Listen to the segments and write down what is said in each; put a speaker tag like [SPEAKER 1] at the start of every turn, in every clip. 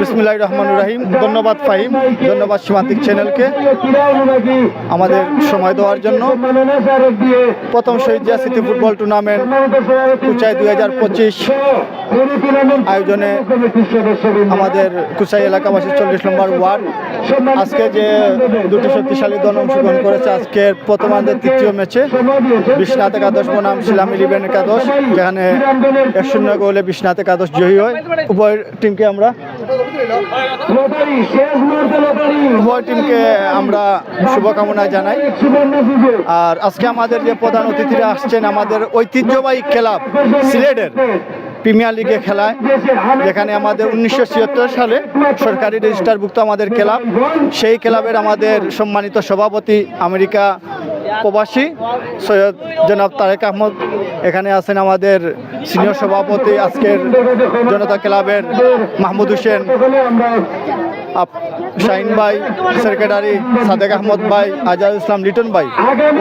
[SPEAKER 1] বিসমুল্লাহ রহমান রাহিম, ধন্যবাদ ফাহিম, ধন্যবাদ সীমান্তিক চ্যানেলকে আমাদের সময় দেওয়ার জন্য। প্রথম শহীদ জিয়া ফুটবল টুর্নামেন্ট কুচাই দুই হাজার পঁচিশ। আয়োজনে আমাদের কুচাই এলাকাবাসীর চল্লিশ নম্বর ওয়ার্ড। আজকে যে দুটি শক্তিশালী দল অংশগ্রহণ করেছে, আজকের প্রথমার্ধের তৃতীয় ম্যাচে বিশ্বনাথ একাদশ বনাম শিলাম ইলেভেন একাদশ, যেখানে এক শূন্য গোলে বিশ্বনাথ একাদশ জয়ী হয়। উভয় টিমকে আমরা উভয় টিমকে আমরা শুভকামনা জানাই। আর আজকে আমাদের যে প্রধান অতিথিরা আসছেন, আমাদের ঐতিহ্যবাহী ক্লাব সিলেটের প্রিমিয়ার লিগে খেলায়, যেখানে আমাদের উনিশশো ছিয়াত্তর সালে সরকারি রেজিস্টারভুক্ত আমাদের ক্লাব। সেই ক্লাবের আমাদের সম্মানিত সভাপতি আমেরিকা প্রবাসী সৈয়দ জনাব তারেক আহমদ। এখানে আছেন আমাদের সিনিয়র সভাপতি আজকের জনতা ক্লাবের মাহমুদ হোসেন শাহিন ভাই, সেক্রেটারি সাদেক আহমদ ভাই, আজাদ ইসলাম লিটন ভাই।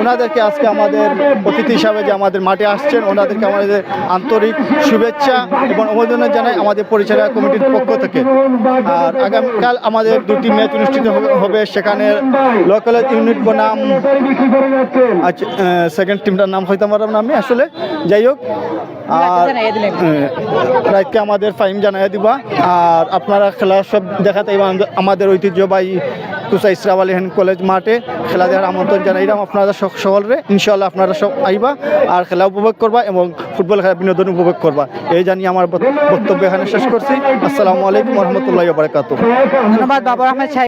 [SPEAKER 1] ওনাদেরকে আজকে আমাদের অতিথি হিসাবে যে আমাদের মাঠে আসছেন, ওনাদেরকে আমাদের আন্তরিক শুভেচ্ছা এবং অভিনন্দন জানাই আমাদের পরিচালনা কমিটির পক্ষ থেকে। আর আগামীকাল আমাদের দুটি ম্যাচ অনুষ্ঠিত হবে, সেখানে লোকাল ইউনিট বনাম আচ্ছা সেকেন্ড টিমটার নাম হয়তো আমার নামে আসলে যাই হোক আর রাইটকে আমাদের ফাইম জানাই দিবা আর আপনারা খেলা সব দেখাতে আমাদের ঐতিহ্যবাহী কুসা ইসরাফ আলী হেন কলেজ মাঠে খেলা দেখার আমন্ত্রণ জানাইলাম আপনারা সক- সকলরে। ইনশাল্লাহ আপনারা সব আইবা আর খেলা উপভোগ করবা এবং ফুটবল খেলা বিনোদন উপভোগ করবা। এই জানিয়ে আমার বক্তব্য এখানে শেষ করছি। আসসালামু আলাইকুম রহমতুল্লাহ বারকাত
[SPEAKER 2] ধন্যবাদ বাবর আহমেদ